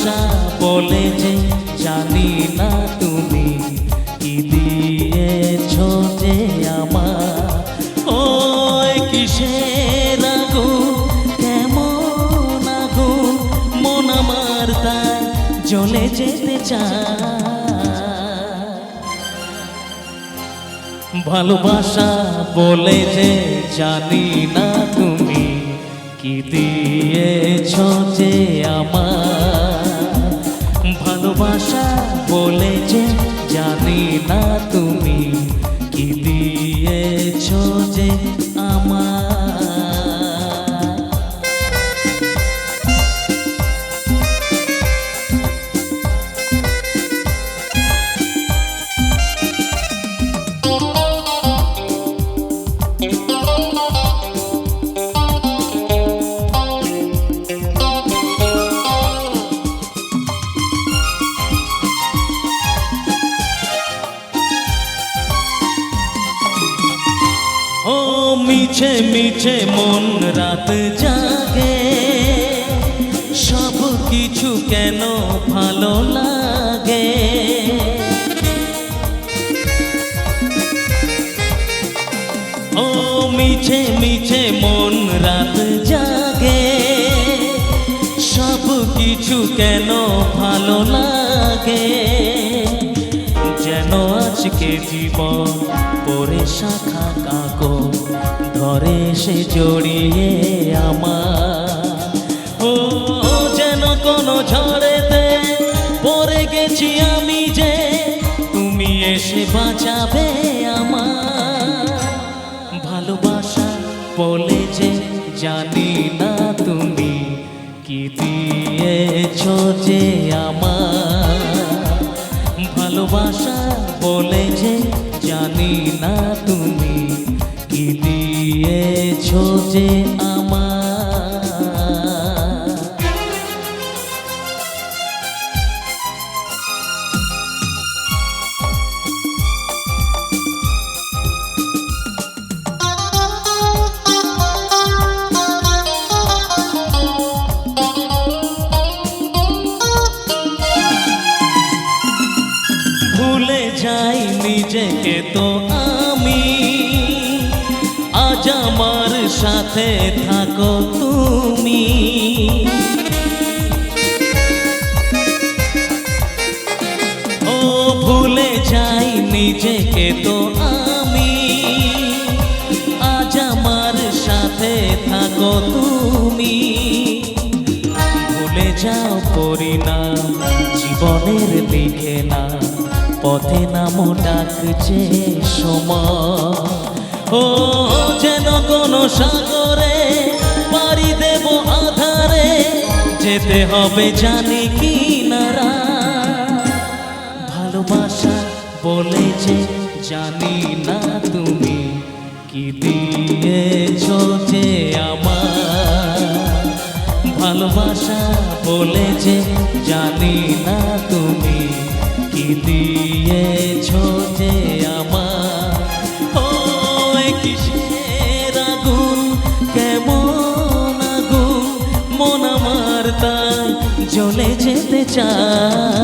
ভালোবাসা বলে যে জানি না তুমি কি দিয়েছ যে আমার। ওই কিসের আগুন, কেমন আগুন? মন আমার তাই জ্বলে যেতে ভালোবাসা বলে যে জানি না তুমি কি দিয়েছ যে আমার। জানি না মিছে মিছে মন রাত জাগে। সব কিছু কেন ভালো লাগে? ও মিছে মিছে মন রাত জাগে। সব কিছু কেন ভালো লাগে? যেন আজকে জীবন পরে শাখা কাকো ধরে সে জড়িয়ে আমার। ও যেন কোনো ঝড়েতে পড়ে গেছি আমি যে তুমি এসে বাঁচাবে আমার। ভালোবাসা বলে যে জানি না তুমি কি দিয়েছ যে আমার। ভালোবাসা বলে যে জানি না তুমি দিয়েছ যে আমার। ভুলে যাই নিজেকে তো আমি। আজ আমার সাথে থাকো তুমি। ও ভুলে যাই নিজেকে তো আমি। আজ আমার সাথে থাকো তুমি। ভুলে যাও করি না, জীবনের দিকে না। পথে নামো ডাকছে সময়। ও যেন কোনো সাগরে পাড়ি দেব আধারে, যেতে হবে জানি কি নারা। ভালোবাসা বলে যে জানি না তুমি কি দিয়েছ যে আমার। ভালোবাসা বলে যে জানি না তুমি কি দিয়েছ জ্বলে যেতে চায়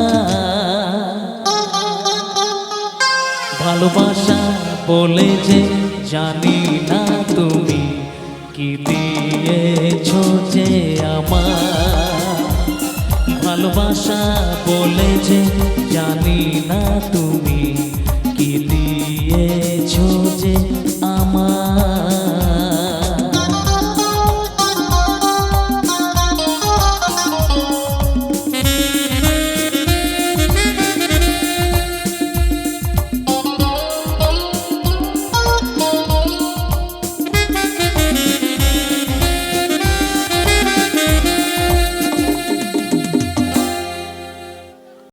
ভালোবাসা বলে যে জানি না তুমি কি দিয়েছ যে আমার। ভালোবাসা বলে যে জানি না তুমি